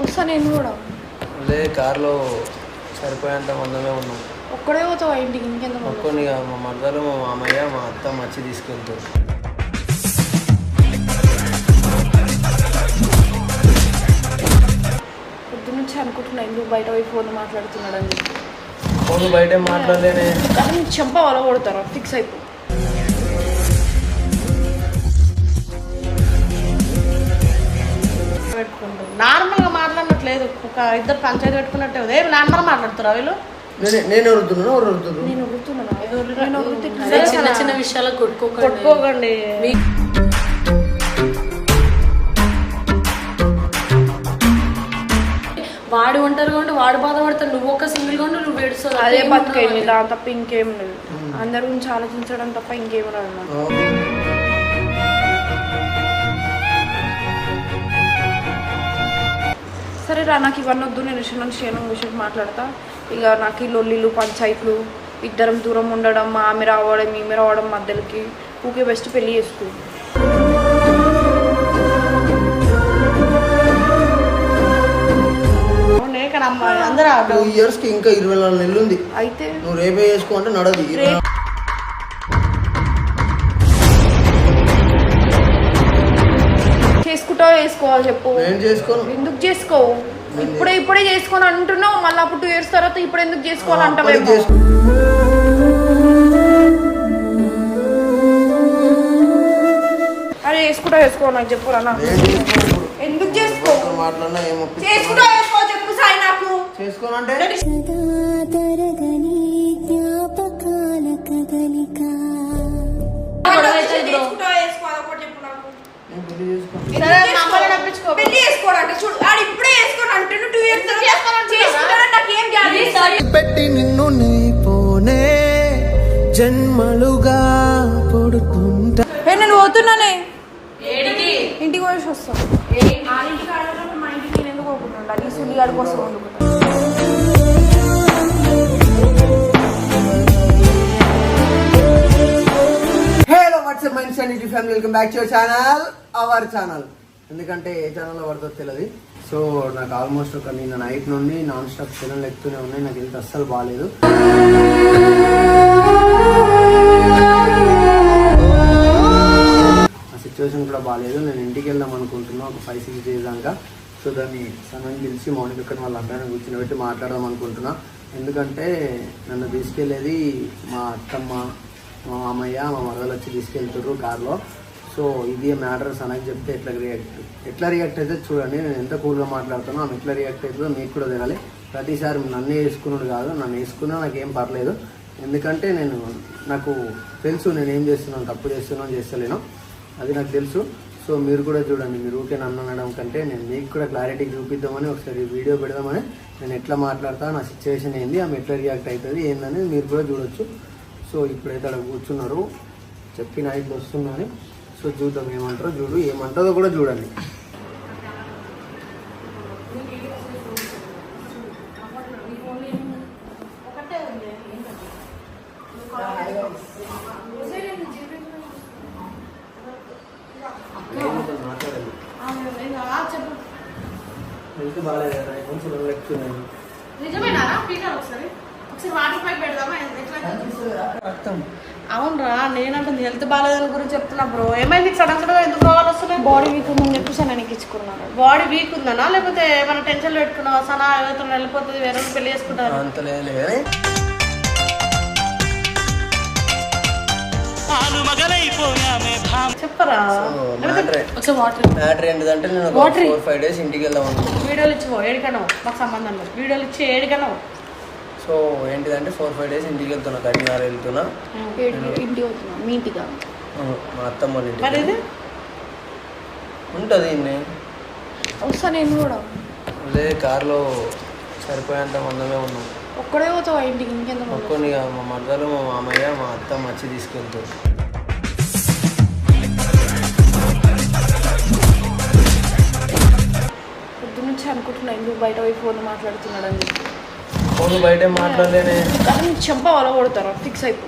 వస్తా నేను కూడా. అదే కార్లో సరిపోయేంత మందమే ఉన్నాం. ఒక్కడే పోతావా ఇంటికి? ఇంకెంత మంది ఒక్కొని మా మరదలు మా మామయ్య మా అత్త మచ్చి తీసుకెళ్తారు. పొద్దు నుంచి అనుకుంటున్నా ఎందుకు బయట పోయి ఫోన్ మాట్లాడుతున్నాడు అని చెప్పి. ఫోన్ బయట మాట్లాడలేనే. కానీ చెంప వల కొడతారా? ఫిక్స్ అయిపో. ఒక ఇద్దరు పంచాయతీ పెట్టుకున్నట్టే ఉంది ఏమి నార్మల్ మాట్లాడుతున్నారు వీళ్ళు? నేను నేను ఎవరుతున్నాను ఎవరు నేను నేను అదే చిన్న చిన్న విషయాలకు కొట్టుకోకండి. కొట్టుకోకండి. వాడు ఒంటరిగా ఉండి వాడు బాధపడతాడు. నువ్వు ఒక సింగిల్గా ఉండి నువ్వు ఏడుస్తావు. అదే బతుకైంది దాని తప్ప ఇంకేం లేదు. అందరి గురించి ఆలోచించడం తప్ప ఇంకేం రాదు నాకు సరే రా నాకు ఇవన్నీ వద్దు నేను విషయం క్షేమం విషయం మాట్లాడతా. ఇక నాకు ఈ లొల్లిలు పంచాయతీలు ఇద్దరం దూరం ఉండడం మా ఆమె రావడం ఈమె రావడం మధ్యలోకి ఊకే బెస్ట్ పెళ్ళి చేసుకో. అవునే కానీ అమ్మ అందరూ టూ ఇయర్స్కి ఇంకా ఇరవై నాలుగు నెలలు ఉంది. అయితే నువ్వు రేపే చేసుకో అంటే నడదు వేసుకోవాలి చెప్పు. నేను చేసుకోను? ఎందుకు చేసుకోవు? ఇప్పుడే ఇప్పుడే చేసుకొని అంటున్నావు. మళ్ళీ అప్పుడు టూ ఇయర్స్ తర్వాత ఇప్పుడు ఎందుకు చేసుకోవాలి అప్పటికి అంటావేమో చేసుకో. అరే చేసుకుంటా వేసుకోవాలి నాకు చెప్పు ఇప్పుడు. ఎందుకు చేసుకో ఒక్కరు మాట్లాడినా ఏమో చేసుకుంటా వేసుకో చెప్పు సాయి నాకు. చేసుకోనంటే? సదా తరగని జ్ఞాపకాల కదలిక. చేసుకుంటా వేసుకోవాలి ఒకటి చెప్పు నాకు నేను పెళ్ళి చేసుకోను సరే నమ్మలు నప్పించుకో పెళ్ళి చేసుకోవాలంటే చూడు. ఆడు ఇప్పుడే చేసుకొని అంటుండు టూ ఇయర్స్ చేసుకుంటాడని నాకు ఏం గ్యారెంటీ పెట్టి నిన్ను నీ పోనే జన్మలుగా పొడుతుంటా నేను పోతున్నానే. ఏడికి ఇంటికి పోయి వస్తాను మా ఇంటికి నేను ఎందుకు పోకుండా నీ సుల్లి కోసం WhatsApp family welcome back to your channel our channel ఎందుకంటే ఏ ఛానల్లో పడుతుందో తెలియదు సో నాకు ఆల్మోస్ట్ ఒక నిన్న నైట్ నుండి నాన్ స్టాప్ సెలవులు ఎక్కుతూనే ఉన్నాయి. నాకు ఇంత అస్సలు బాగాలేదు ఆ సిచ్యువేషన్ కూడా బాగాలేదు నేను ఇంటికి వెళ్దాం అనుకుంటున్నాను ఒక ఫైవ్ సిక్స్ డేస్ దాకా. సో దాన్ని సమయం పిలిచి మార్నింగ్ ఇక్కడ వాళ్ళ అబ్బాయిని కూర్చొని మాట్లాడదాం అనుకుంటున్నా. ఎందుకంటే నన్ను తీసుకెళ్ళేది మా అత్తమ్మ మా మామయ్య మా మరదలు వచ్చి తీసుకెళ్తుర్రు కారులో. సో ఇది మ్యాటర్స్ అనేది చెప్తే ఎట్లా రియాక్ట్ ఎట్లా రియాక్ట్ అయితే చూడండి నేను ఎంత కూల్గా మాట్లాడుతానో ఆమె ఎట్లా రియాక్ట్ అవుతుందో మీకు కూడా తెలియాలి. ప్రతిసారి నన్నే వేసుకున్నాడు కాదు నన్ను వేసుకున్నా నాకు ఏం పర్లేదు. ఎందుకంటే నేను నాకు తెలుసు నేను ఏం చేస్తున్నాను తప్పు చేస్తున్నాను చేస్తలేను. అది నాకు తెలుసు. సో మీరు కూడా చూడండి మీరు ఊకే నన్ను అనడం కంటే నేను మీకు కూడా క్లారిటీ చూపిద్దామని ఒకసారి వీడియో పెడదామని నేను ఎట్లా మాట్లాడతాను నా సిచ్యువేషన్ ఏంది ఆమె ఎట్లా రియాక్ట్ అవుతుంది ఏందని మీరు కూడా చూడొచ్చు. సో ఇప్పుడైతే అక్కడ కూర్చున్నారు. చెప్పిన ఐదు వస్తున్నాను సో చూద్దాం ఏమంటారో చూడు ఏమంటారో కూడా చూడండి. హెల్త్ బాగాలేదు కదా కొంచెం లెక్కున్నాయి నిజమేనా పీకాలి ఒకసారి. ఒకసారి వాటర్ పైప్ పెడదామా? ఎట్లా? రక్తం అవునరా నేనంటుంది హెల్త్ బాగాలేదని గురించి చెప్తున్నా బ్రో. ఏమైంది? సడన్గా ఎందుకు రావాలి వస్తున్నాయి? బాడీ వీక్ ఉందని చెప్పి సన్నానికి ఇచ్చుకున్నాను బాడీ వీక్ ఉందనా? లేకపోతే ఏమైనా టెన్షన్ పెట్టుకున్నావా? సనా ఎవరితో వెళ్ళిపోతుంది వేరే పెళ్ళి చేసుకుంటారు. అంత లేదు చెప్పరా? Matter water. నేను ఫోర్ ఫైవ్ డేస్ ఇంటికి వెళ్దాం వీడియోలు ఇచ్చిపో ఏడికనో మాకు సంబంధం లేదు. వీడియోలు ఇచ్చి ఏడికనో సో ఏంటిదంటే ఫోర్ ఫైవ్ డేస్ ఇంటికి వెళ్తున్నా కరీంనగర్ వెళ్తున్నా. ఇంటికి పోతున్నా మీ అవును, మా అత్తమ్మ వాళ్ళ ఇంటికి ఉంటుంది వస్తా నేను కూడా. అదే కార్లో సరిపోయేంత మందమే ఉన్నాం. ఒక్కడే పోతావా ఇంటికి? ఇంకెంత మంది ఒక్కొని మా మరదలు మా మామయ్య మా అత్త మచ్చి తీసుకెళ్తారు. పొద్దు నుంచి అనుకుంటున్నా ఎందుకు బయట పోయి ఫోన్ మాట్లాడుతున్నాడు అని చెప్పి. ఫోన్ బయట మాట్లాడలేనే. చెంప వల కొడతారా ఫిక్స్ అయిపో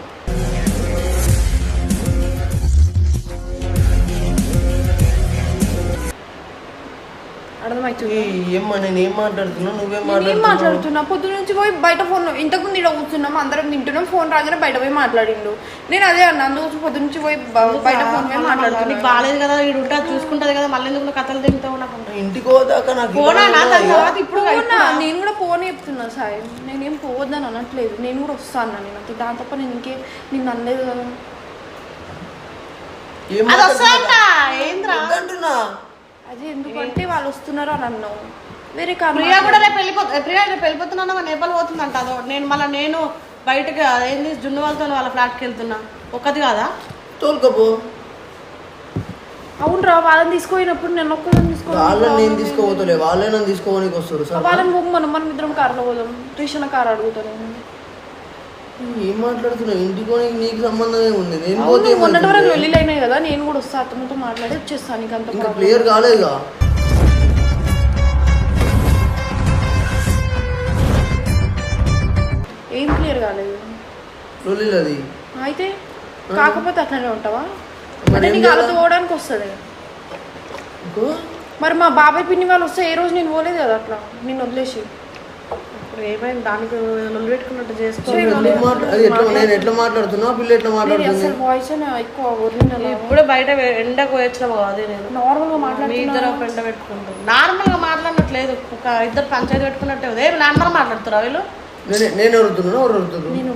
ఏమ్మా నేను ఏం మాట్లాడుతున్నా? నువ్వేం నేనేం మాట్లాడుతున్నా? పొద్దు నుంచి పోయి బయట ఫోన్ ఇంతకుముందు ఇక్కడ కూర్చున్నాం అందరం తింటున్నాం ఫోన్ రాగానే బయట పోయి మాట్లాడిండు. నేను అదే అన్నా అందుకోసం పొద్దు నుంచి పోయి బయట ఫోన్ పోయి నీకు మాట్లాడుతున్నా బాగాలేదు కదా వీడు ఉంటుంది చూసుకుంటది కదా మళ్ళీ ఎందుకు కథలు తింటావు నాకు? ఇంటికి పోదాకా నాకు పోనా ఇక్కడ నా ఉన్నదా? తర్వాత ఇప్పుడు నేను పోనీ చెప్తున్నా సాయి. నేనేం పోవద్దని అనట్లేదు. నేను కూడా వస్తాను నేను. అంతే దాని తప్ప నేను ఇంకే నేను అనలేదు కదా. ఏం అది మాట్లాడుతున్నా? ఏంద్రా? అది ఎందుకంటే వాళ్ళు వస్తున్నారు అని అన్నావు. వేరే కారణం ప్రియా కూడా రేపు వెళ్ళిపోతుంది ప్రియా రేపు వెళ్ళిపోతున్నా నేపాల్ పోతుందంట. అదో నేను మళ్ళీ నేను బయటకి ఏంది జున్ను వాళ్ళతో వాళ్ళ ఫ్లాట్కి వెళ్తున్నా. ఒక్కది కాదా? తోలుకపో అవునరా వాళ్ళని తీసుకుపోయినప్పుడు నేను ఒక్కదాన్ని వాళ్ళని నేను తీసుకోపోతలే వాళ్ళే నన్ను తీసుకోవడానికి వస్తారు సార్. వాళ్ళని పోకు మనం మనం ఇద్దరం కార్లో పోదాం. రేషన్ కార్ అడుగుతాను ఏం మాట్లాడుతున్నావు? ఇంటికి నీకు సంబంధం ఏముంది? నేను పోతే మొన్నటి వరకు ఏమవుతుంది? వెళ్ళిపోయినాయి కదా నేను కూడా వస్తా అతనితో మాట్లాడి వచ్చేస్తాను నీకు అంత ఇంకా. క్లియర్ కాలేదుగా ఏం క్లియర్ కాలేదు. లొల్లిలు అది అయితే కాకపోతే అట్లనే ఉంటావా? అంటే నీకు చేయాలా? అలతో పోవడానికి వస్తుంది. మరి మా బాబాయ్ పిన్ని వాళ్ళు వస్తే ఏ రోజు నేను పోలేదు కదా అట్లా? నిన్ను వదిలేసి. ఇప్పుడు ఏమైంది? దానికి పెట్టుకున్నట్టు అది నేను ఎట్లా మాట్లాడుతున్నా పిల్ల ఎట్లా నేను మాట్లాడుతుంది? అసలు వాయిస్ ఎక్కువ ఒరిజినల్ ఇప్పుడే బయట ఎండకు అదే నేను. నార్మల్గా మాట్లాడుతున్నా ఇద్దరు ఒక ఎండ పెట్టుకుంటారు నార్మల్గా మాట్లాడట్లేదు ఒక ఇద్దరు పంచాయతీ పెట్టుకున్నట్టే ఉంది. ఏమి నార్మల్ మాట్లాడుతురా వీళ్ళు? నేను నేను ఎవరు నేను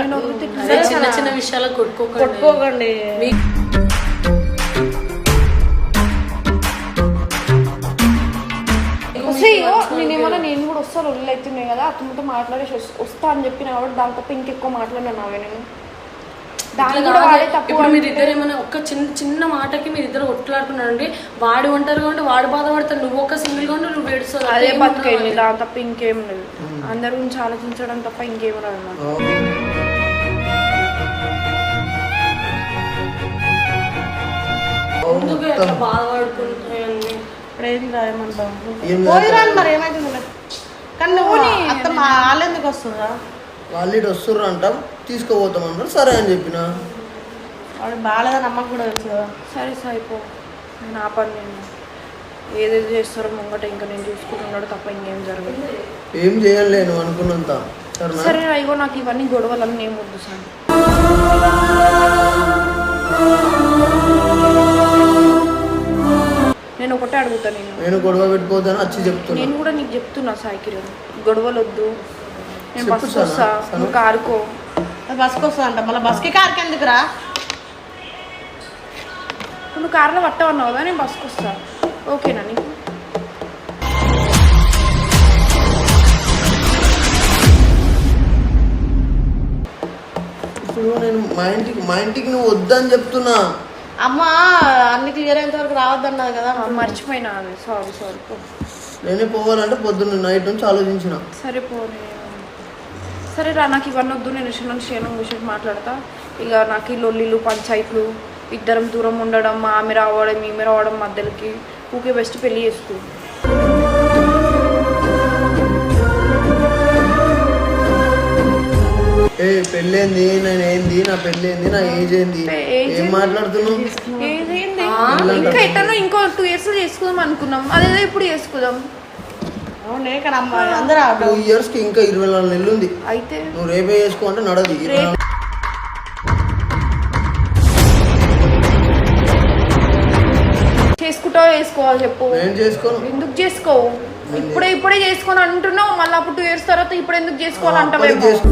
నేను అదే చిన్న చిన్న కొట్టుకోకండి. కొట్టుకోకండి. వస్తాయో నేనేమన్నా నేను కూడా వస్తాను ఒళ్ళు అవుతున్నాయి కదా అతనితో మాట్లాడేసి వస్- వస్తా అని చెప్పిన కాబట్టి దాని తప్ప ఇంకెక్కువ మాట్లాడినా నావే నేను ఇట్లా కూడా. వాడే తప్పు ఇప్పుడు మీరు అంటే- ఇద్దరు ఏమైనా ఒక్క చిన్న చిన్న మాటకి మీరు ఇద్దరు కొట్లాడుకున్నారండి వాడు ఒంటరిగా ఉంటే వాడు బాధపడతాడు నువ్వు ఒక్క సింగిల్గా ఉంటే నువ్వు ఏడుస్తావు అదే బతుకైంది. దాని తప్ప ఇంకేం లేదు అందరి గురించి ఆలోచించడం తప్ప ఇంకేం రాదు నాకు. ఇప్పుడు ఏం రాయమంటావు ఏం పోయిరాను మరి ఏమైతుంది కానీ నువ్వు అత్త మా వాళ్ళు ఎందుకు వస్తుందా వాళ్ళు ఇటు వస్తుర్రు అంటాం తీసుకోపోతామన్నారు సరే అని చెప్పిన. వాడు బాగాలేదని అమ్మకు కూడా తెలుసు కదా సరే సాయిపో నేను ఆ పని నేను ఏదేది చేస్తారో ముంగట ఇంకా నేను చూసుకుంటున్నాడు తప్ప ఇంకేం జరగదు. ఏం చేయలేను అనుకున్నంత? సరేనా? సరే అయ్యో నాకు ఇవన్నీ గొడవలన్నీ ఏం వద్దు సార్. ఒకటే అడుగుతా నేను. నేను గొడవ పెట్టుకోవద్దని వచ్చి చెప్తున్నా. నేను కూడా నీకు చెప్తున్నా సాయి కిరణ్ గొడవలు వద్దు నేను చెప్పు బస్సు సనా, వస్తా సనా. నువ్వు కారుకో. అది బస్కి వస్తుందంట మళ్ళీ బస్కి కార్కి ఎందుకురా? నువ్వు కార్లో పట్టవన్నావు కదా నేను బస్కి వస్తా. ఓకేనా నీకు ఇప్పుడు నేను మా ఇంటికి మా ఇంటికి నువ్వు వద్దని చెప్తున్నా. అమ్మ అన్ని క్లియర్ అయ్యేంత వరకు రావద్దన్నది కదా. మర్చిపోయినా అది సారీ సారీ పో. నేనే పోవాలంటే పొద్దున్న నైట్ నుంచి ఆలోచించిన. సరే పోనీ సరే రా నాకు ఇవన్నీ వద్దు. నేను క్షణం క్షణం కూర్చొని మాట్లాడతా. ఇక నాకు ఈ లొల్లిలు పంచాయతీలు ఇద్దరం దూరం ఉండడం మా ఆమె రావడం ఈమె రావడం మధ్యలోకి ఊకే బెస్ట్ పెళ్ళి చేసుకో. ఏ పెళ్ళేంది? నేను ఏంది? నా పెళ్ళేంది? నా ఏజ్ ఏంది? ఏం మాట్లాడుతున్నావు? ఏదేంది ఇంకా ఎట్టనో ఇంకో టూ ఇయర్స్ చేసుకుందాం అనుకున్నాం. అదేదో ఇప్పుడు చేసుకుందాం. టూ ఇయర్స్కి ఇంకా ఇరవై నాలుగు నెలలు ఉంది. అయితే నువ్వు రేపే చేసుకో అంటే నడది చేసుకుంటావో వేసుకోవాలి చెప్పు. నేను చేసుకోను. ఎందుకు చేసుకోవు? ఇప్పుడే ఇప్పుడే చేసుకొని అంటున్నావు మళ్ళీ అప్పుడు టూ ఇయర్స్ తర్వాత ఇప్పుడు ఎందుకు అప్పటికి చేసుకోవాలంటావేమో చేసుకో.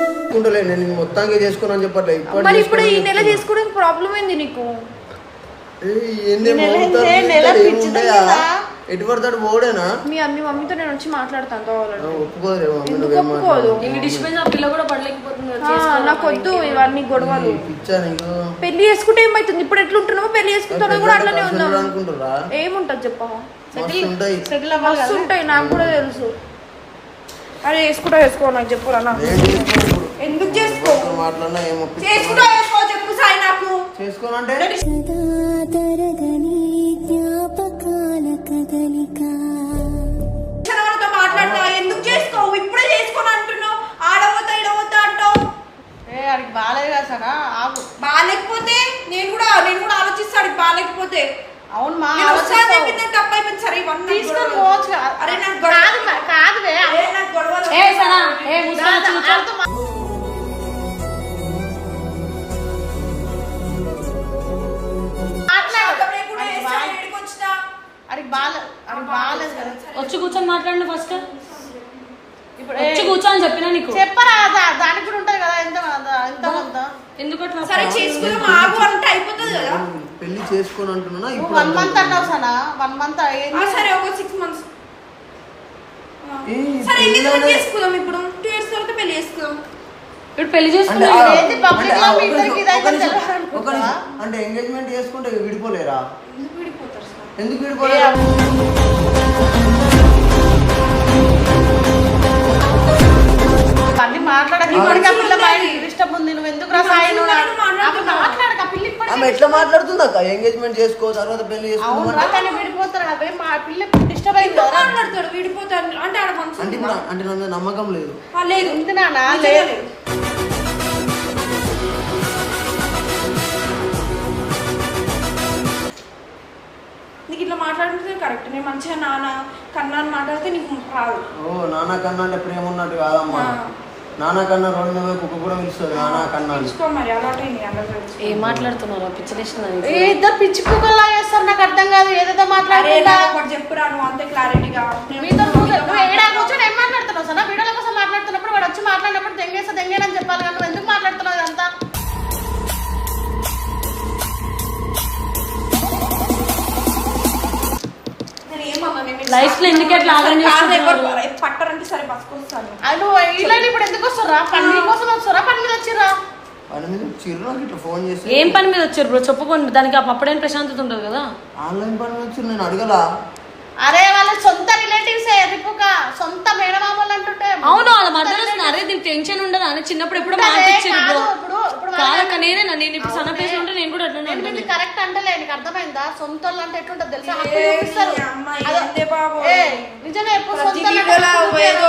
చేసుకుంటలే నేను మొత్తానికి చేసుకోను అని చెప్పట్లే ఇప్పటి మరి ఇప్పుడు ఈ నెల. చేసుకోవడానికి ప్రాబ్లం ఏంది నీకు ఏంది ఎటు పడతాడు పోడేనా మీ మీ మమ్మీతో నేను వచ్చి మాట్లాడతాను కావాలంటే. ఒప్పుకోదు? ఈ డిస్పెన్స్ ఆ పిల్ల కూడా పడలేకపోతుంది నాకు వద్దు ఇవన్నీ గొడవలు. పెళ్ళి చేసుకుంటే ఏమైతుంది? ఇప్పుడు ఎట్లుంటున్నావో? పెళ్ళి చేసుకుంటానో కూడా అట్లనే అనుకుంటుర్రా? ఏముంటది ఉంటాయి. సెటిల్ అవ్వాలి మస్తు ఉంటాయి నాకు కూడా తెలుసు. అరే చేసుకుంటా చేసుకో నాకు చెప్పురా. ఎందుకు చేసుకో? మాట్లాడినా? చేసుకుంటా చేసుకో చెప్పు సాయి నాకు. చేసుకోనంటే? ఇప్పుడే చేసుకొని అంటున్నావు ఆడవద్దా ఇడవద్దా అంటావు ఏ ఆడికి బాగాలేదు కదా సనా ఆగు బాగాలేకపోతే నేను కూడా నేను కూడా ఆలోచిస్తాడు బాగాలేకపోతే అవును మా నేను వస్తా అని ఆలోచిస్తావు. చెప్పింది నాకు తప్పు అయిపోయింది సరే ఇవన్నీ తీసుకొని గొడవలు. పోవచ్చు కదా. అరే నాకు కాదు గొడవ కాదువే అరే నాకు గొడవలు ఏ సనా ఏ ముసలి దాదా, కూర్చో. వాళ్ళతో మా- మాట్లాడు. అక్కడ కూడా ఆడికి వేస్తా, బాగా- ఈడికి వచ్చినా. ఆడికి బాగాలే ఆడికి బాగాలేదు కదా వచ్చి కూర్చొని మాట్లాడండి ఫస్ట్ వచ్చి ఏ- కూర్చో అని చెప్పినా నీకు? చెప్పరా దా- దానికి కూడా ఉంటది కదా ఎంత ఎంత కొంత ఎందుకు అట్లా సరే చేసుకుందాం ఆగు అంటే అయిపోతుంది కదా. పెళ్ళి చేసుకొని అంటున్నా ఇప్పుడు వన్ మంత్. అన్నావు సనా? వన్ మంత్ ఆ, సరే ఒక సిక్స్ మంత్స్ సరే చేసుకుందాం ఇప్పుడు? టూ ఇయర్స్ తర్వాత పెళ్ళి చేసుకుందాం. ఇప్పుడు పెళ్ళి అంటే ఎంగేజ్మెంట్ చేసుకుంటే విడిపోలేరా? ఎందుకు విడిపోతారు సార్? ఎందుకు విడిపోలేరా? అన్ని మాట్లాడక. మైండ్ ఉంది. డిస్టర్బ్ ఉంది. నువ్వు ఎందుకు మాట్లాడక. పిల్ల ఆమె ఎట్లా మాట్లాడుతుంది అక్క ఎంగేజ్మెంట్ చేసుకో తర్వాత పెళ్ళి అవును రా చేసుకో కానీ విడిపోతారు. అవే మా పిల్ల డిస్టర్బ్ అయింది మాట్లాడతాడు? విడిపోతాడు. అంటే ఆడ మనసు అంటే ఇప్పుడు అంటే నా మీద నమ్మకం లేదు. లేదు. ఉంది నాన్న లేదు. నీకు ఇట్లా మాట్లాడుతుంది కరెక్ట్ నేను మంచిగా నాన్న కన్నా అని మాట్లాడితే నీకు రాదు. ఓ నాన్న కన్నా అంటే ప్రేమ ఉన్నట్టు కాదమ్మా. ఆ. నాన్న కన్నా రోడ్డు మీద పోయి కుక్క కూడా పిలుస్తుంది. నాన్న కన్నా. అని. తెలుసుకో మరి అలవాటు అయింది అందరూ తెలుసు. ఏం మాట్లాడుతున్నారు పిచ్చలేసిన ఏ ఇద్దరు పిచ్చి కుక్కల్లా చేస్తారు నాకు అర్థం కాదు. నాకు ఒకటి చెప్పురా నువ్వు అంతే క్లారిటీగా. మీతో ఏడా కూర్చొని ఏం మాట్లాడుతున్నావు? సనా వీడియోల కోసం మాట్లాడుతున్నప్పుడు వాడు వచ్చి మాట్లాడినప్పుడు దెంగేస్తా దెంగేనని చెప్పాలి కానీ నువ్వు ఎందుకు మాట్లాడుతున్నావు ఇదంతా? Life లో ఎందుకు అట్లా ఆగం పట్టరంటే సరే అది నువ్వు ఇలా ఇప్పుడు ఎందుకు వస్తురా పని కోసం వస్తురా పని మీద వచ్చిరా వాడి మీద చిరు నాకు ఇట్లా ఫోన్ చేసి. ఏం పని మీద వచ్చారు బ్రో? చెప్పుకోండి. దానికి అప్పుడేం ప్రశాంతత ఉంటుంది కదా. ఆన్లైన్ పని మీద వచ్చి నేను అడగలా. అరే వాళ్ళ సొంత రిలేటివ్స్ రిపుక. సొంత మేనమామలు అంటుంటే అవును వాళ్ళ మధ్యలో. అరే దీనికి టెన్షన్ ఉండదు అని చిన్నప్పుడు ఎప్పుడు ఇప్పుడు ఇప్పుడు కాదక్క నేనే నేను ఇప్పుడు సన్న. పేసి ఉంటే నేను కూడా అట్లనే కరెక్ట్ అంటలే నీకు అర్థమైందా? సొంత వాళ్ళు అంటే ఎట్లుంటది తెలుసా? ఏ? ఏ, నిజంగా ఎప్పుడు సొంత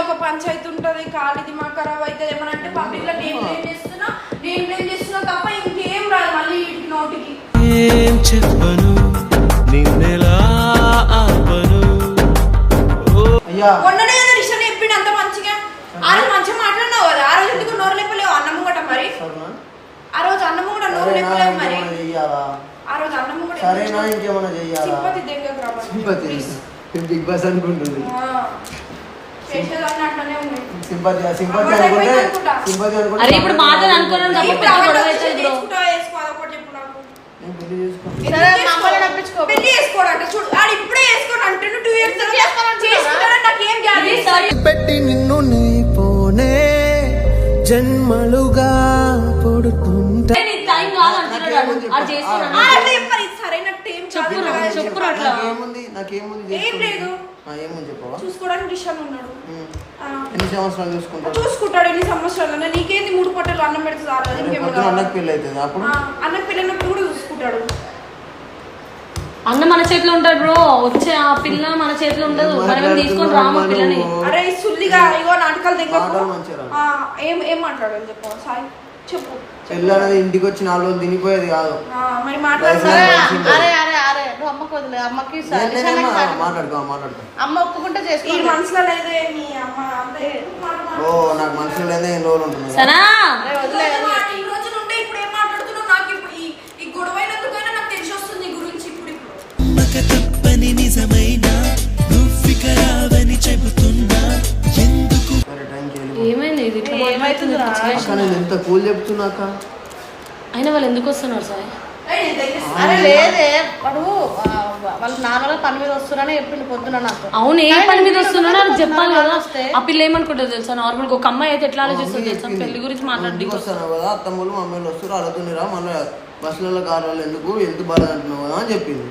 ఒక పంచాయతీ ఉంటది కాలి దిమాగ్ ఖరాబ్ అవుతుంది ఏమన్నా అంటే పబ్లిక్లో నేను బ్లేమ్ చేస్తున్నా నేను చేస్తున్నా తప్ప ఇంకేం రాదు మళ్ళీ నోటికి. ఏం చెప్పను నిన్నెలా ఆపను? మొన్ననే ఏదో రిషన్ చెప్పిండు అంత మంచిగా. ఆ రోజు మంచిగా మాట్లాడినావు కదా. ఆ రోజు ఎందుకు నోరు లేపలేవు అన్నం కూడా మరి? ఆ రోజు అన్నం కూడా నోరు లేపలేవు మరి? ఆ రోజు అన్నం కూడా సరేనా ఇంకేమైనా చెయ్యాలా? సింపతి దగ్గరకు రావాలి సింపతి బిగ్ బాస్ అనుకుంటుంది. ఆ, చేసేదాన్ని అట్లనే ఉంది. సింపతి సింపతి అమ్మ అనుకుంటే అయిపోయింది అనుకుంటా. సింపతి అనుకుంటే అరే ఇప్పుడు మాటలు అనుకోవడం తప్ప ఇప్పుడు పెద్ద అవన్నీ గొడవ వచ్చి అవుతుంది బ్రో చేసుకుంటావా, చేసుకో, అదొకటి చెప్పు నాకు. నేను పెళ్ళి సరే ఎందుకు మా అమ్మని చేసుకో? నప్పించుకో పెళ్ళి చేసుకోడంట చూడు ఆడు ఇప్పుడే టూ ఇయర్స్ గ్యారెంటీ పెట్టి నిన్ను నీ పోనే జన్మలుగా పుడుతుంటా. టైం. నాకేముంది? ఏం. లేదు. ఆ, ఏముంది చెప్పవా? చూసుకోవడానికి ఉన్నాడు. ఎన్ని సంవత్సరాలు చూసుకుంటాడు? ఎన్ని సంవత్సరాలు నీకేంది మూడు పొట్టలు అన్నం పెడుతుంది ఆ రోజు ఇంకేం పొద్దున అన్నకు పెళ్ళి అవుతుంది అప్పుడు? అన్న పిల్లనప్పుడు కూడా చూసుకుంటాడు. అన్న మన చేతిలో ఉంటాడు బ్రో వచ్చే ఆ పిల్ల మన చేతిలో ఉండదు. మనం తీసుకొని రాము పిల్లని. అరే సుల్లిగా ఇగో నాటకాలు దగ్గర. ఏం ఏం మాట్లాడాలి చెప్పు సాయి చెప్పు. పెళ్ళి అనేది ఇంటికి వచ్చి నాలుగు రోజులు తినిపోయేది కాదు. ఆ, మరి మాట్లాడు సరే. సరే అరే అరే అరే నువ్వు అమ్మకు వదిలే అమ్మకి. మాట్లాడుకో మాట్లాడుకో. అమ్మ ఒప్పుకుంటే చేసుకో మనసులో లేదే. ఓ నాకు మనసులో లేదా ఎన్ని రోజులు ఉంటుంది సనా! వదిలే ఈ మాట ఈ రోజు నుండి ఇప్పుడు ఏం మాట్లాడుతున్నావు? నాకు ఇప్పుడు ఈ ఈ గొడవైనందుకైనా నాకు తెలిసి వస్తుంది నీ గురించి ఇప్పుడు ఇప్పుడు. నమ్మక తప్పని నిజమైన నువ్విక రావని చెబుతున్నా ఎందుకు? సరే టైంకి వెళ్ళిపో. ఏమైంది ఇది? ఏమైతుంది ఎంత కూల్ చెప్తున్నాక అయినా వాళ్ళు ఎందుకు వస్తున్నారు సార్ అరే లేదే. వాడు వాళ్ళ పని మీద వస్తున్నారని చెప్పిండు పొద్దున నాకు. అవును ఏ పని మీద నాకు పొద్దున చెప్పాలి కదా. ఆ పిల్ల ఏమనుకుంటుంది తెలుసా? నార్మల్ ఒక అమ్మాయి అయితే ఎట్లా ఆలోచిస్తుంది తెలుసా? పెళ్ళి గురించి మాట్లాడి ఇంటికి వస్తాను కదా? అత్తమ్మలు మమ్మల్ని వస్తారు అడుగుతున్నారా? మళ్ళీ బస్సులలో కార్లలో ఎందుకు? ఎంత బాధ అంటున్నావు కదా అని చెప్పింది.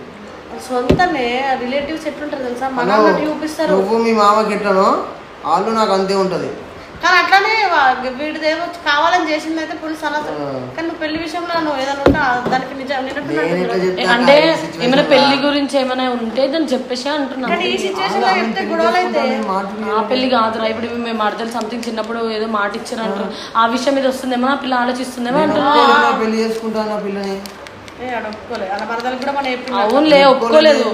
సొంతనే రిలేటివ్స్ ఎట్లుంటారు తెలుసా? మన చూపిస్తారు. నువ్వు మీ మామకి ఎట్లనో? వాళ్ళు నాకు అంతే ఉంటది. కానీ అట్లానే వీడిదేమో కావాలని చేసింది అయితే పులుసు అనదు కానీ నువ్వు పెళ్ళి విషయంలో నువ్వు ఏదైనా ఉంటే దానికి నిజం అంటే ఏమైనా? పెళ్ళి గురించి ఏమైనా ఉంటే దాన్ని చెప్పేసి అంటున్నాను కానీ ఈ సిచ్యువేషన్లో చెప్తే గొడవలు అయితే నేను మాట ఆ పెళ్ళి కాదురా ఇప్పుడు మేము అర్థం సంథింగ్ చిన్నప్పుడు ఏదో మాట ఇచ్చారంటారు. ఆ. విషయం మీద వస్తుందేమో ఆ పిల్ల ఆలోచిస్తుందేమో అంటారు ఒప్పుకోలేనా పెళ్ళి చేసుకుంటాను ఆ పిల్లని. అవునులే ఒప్పుకోలేదు.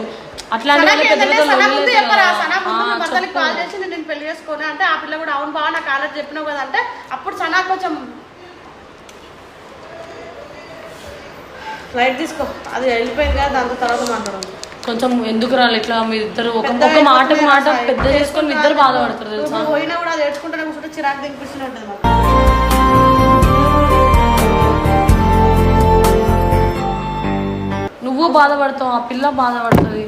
అట్లాంటి చెప్పు. కాల్ చేసి నేను పెళ్ళి చేసుకోను అంటే ఆ పిల్ల కూడా అవును బావ నాకు ఆలోచన చెప్పినావు కదా అంటే అప్పుడు సనా కొంచెం లైట్ తీసుకో. అది వెళ్ళిపోయింది కదా దాంతో తర్వాత మాట్లాడదు. కొంచెం ఎందుకు రాలి? ఇట్లా మీ ఇద్దరు ఒక ఒక మాట. పెద్ద చేసుకొని మీ ఇద్దరు బాధపడతారు తెలుసా? పోయినా కూడా అది ఏడ్చుకుంటే కూర్చుంటే చిరాకు ఉంటుంది నువ్వు బాధపడతావు ఆ పిల్ల బాధపడుతుంది.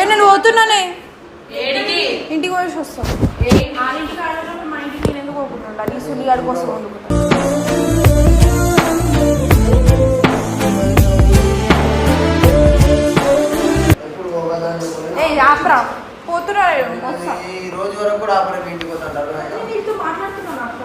ఏం నేను పోతున్నానే. ఏడికి? ఇంటికి పోయి వస్తాను ఆ ఇంటికి ఆడేటప్పుడు మా ఇంటికి నేను ఎందుకు పోకుండా నీ కోసం ఏ ఆపరా. పోతున్నా వస్తా. ఈ రోజు వరకు కూడా ఆపరేట్ ఇంటికి పోతాడు అర్థమైందా? నేను నీతో మాట్లాడుతున్నాను అక్క.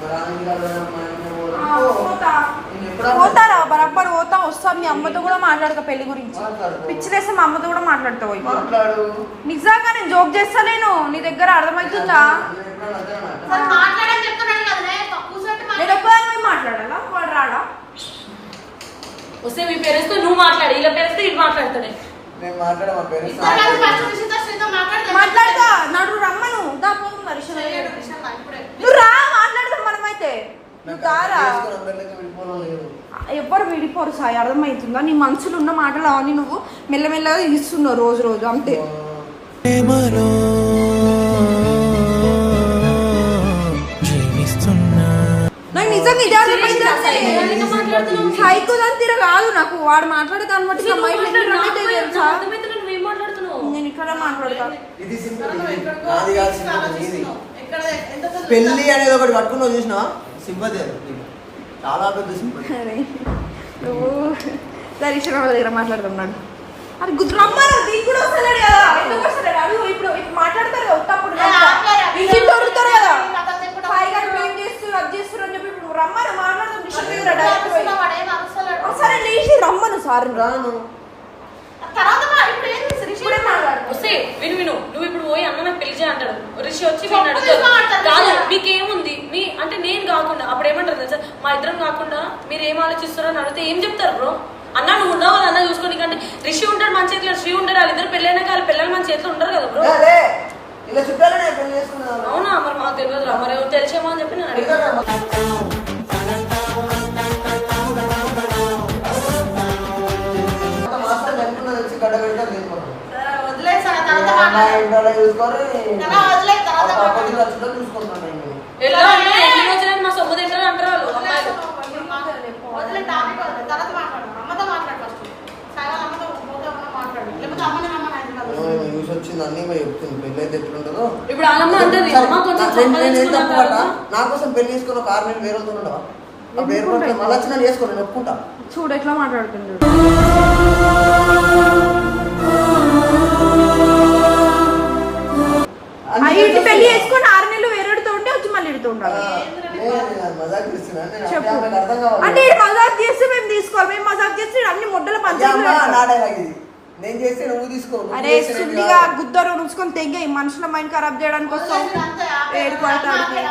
మరి ఆనంద్ గారు మా ఆయన ఆ, పోతాడు. పోతా. నేను ఎప్పుడన్నా పోతారా? బరబ్బర్ పోతా వస్తా. మీ అమ్మతో కూడా మాట్లాడతా పెళ్ళి గురించి. మాట్లాడు. పిచ్చిలేస్తే మా అమ్మతో కూడా మాట్లాడతావు ఇప్పుడు. నిజంగా నేను జోక్ చేస్తలేను నీ దగ్గర అర్థమవుతుందా నేను నేను ఒక్కదాని మాట్లాడాలా? వాడు రాడా? వస్తే మీ పేరెంట్స్ నువ్వు మాట్లాడు. ఇలా పేరెంట్స్తో ఇటు మాట్లాడతాడే నేను మాట్లాడే మా పేరెంట్స్ మాట్లాడతా. నడు రమ్మను. దా రిషి ఇప్పుడే. నువ్వు రా మాట్లాడదాం మనమైతే. నువ్వు దారా. ఎవ్వరు విడిపోరు సాయి అర్థమవుతుందా నీ మనసులో ఉన్న మాటలు అవన్నీ నువ్వు మెల్లమెల్లగా ఇస్తున్నావు రోజు రోజు అంతే. నాకు నిజంగా ఇదే అర్థమైంది సైకో దాని తీర కాదు నాకు. వాడు మాట్లాడే దాన్ని బట్టి నా మైండ్ ఎన్ని రన్ అవుతాయి తెలుసా నువ్వేం మాట్లాడుతున్నావు నేను మాట్లాడతాను ఇది సింపుల్ నాది కాదు సింపుల్ అనేది ఒకటి పట్టుకున్నావు చూసినా సింపతి. చాలా పెద్ద సింపతి నువ్వు దగ్గర మాట్లాడుతున్నాడు. అది గుర్తు రమ్మను దీనికి కూడా వస్తలేడు కదా. ఎందుకు వస్తలేడు? అవి ఇప్పుడు ఇప్పుడు మాట్లాడతారు కదా ఉత్తప్పుడు ఏ, దొరుకుతారు కదా. చేస్తున్నారు అది చేస్తున్నారు అని చెప్పి ఇప్పుడు రమ్మను డైరెక్ట్ సరే లేచి రమ్మను సార్. రాను. తర్వాత ఇప్పుడు ఇప్పుడే మాట్లాడు. వస్తే విను విను. నువ్వు ఇప్పుడు పోయి అన్న నాకు పెళ్ళి చేయి అంటాడు రిషి వచ్చి నేను కాదు. మీకేముంది? మీ అంటే నేను కాకుండా అప్పుడు ఏమంటారు తెలుసా? మా ఇద్దరం కాకుండా మీరు ఏం ఆలోచిస్తారో అని అడిగితే ఏం చెప్తారు బ్రో? అన్న నువ్వు ఉన్నావు కదా అన్న చూసుకోని కంటే రిషి ఉంటాడు మన చేతిలో శ్రీ ఉంటాడు వాళ్ళిద్దరు పెళ్ళైనాక వాళ్ళ పిల్లలు మన చేతిలో ఉండరు కదా బ్రో? అదే ఇలా చుట్టాలనే పెళ్ళి చేసుకున్నాను అవునా? మరి మాకు తెలియదు రా. మరి ఎవరు తెలిసేమో అని చెప్పి నేను అడిగాను. చెప్తుంది అయితే ఎట్లుంటుందో ఇప్పుడు అంటది సరే, అమ్మ కొంచెం నా- కోసం పెళ్ళి చేసుకుని ఒక ఆరు నెలలు వేరే ఉండవా? మళ్ళీ వచ్చిన చేసుకోండి నేను ఒప్పుకుంటా. చూడు ఎట్లా మాట్లాడుతుంది ఇంటి పెళ్ళి చేసుకొని ఆరు నెలలు వేరేడుతూ ఉంటే వచ్చి మళ్ళీ ఇడుతూ చెప్పు. అంటే ఈడు మజాక్ చేస్తే మేము తీసుకోవాలి. మేము మజాక్ చేస్తే అన్ని నా పంచాయతీ డైలాగ్ ఇది. నేను చేస్తే నువ్వు తీసుకో నువ్వు అరే సుల్లిగా. గుద్దరు ఉంచుకొని తెగే మనుషుల మైండ్ ఖరాబ్ చేయడానికి వస్తావు. వదిలేయ్, అంతే,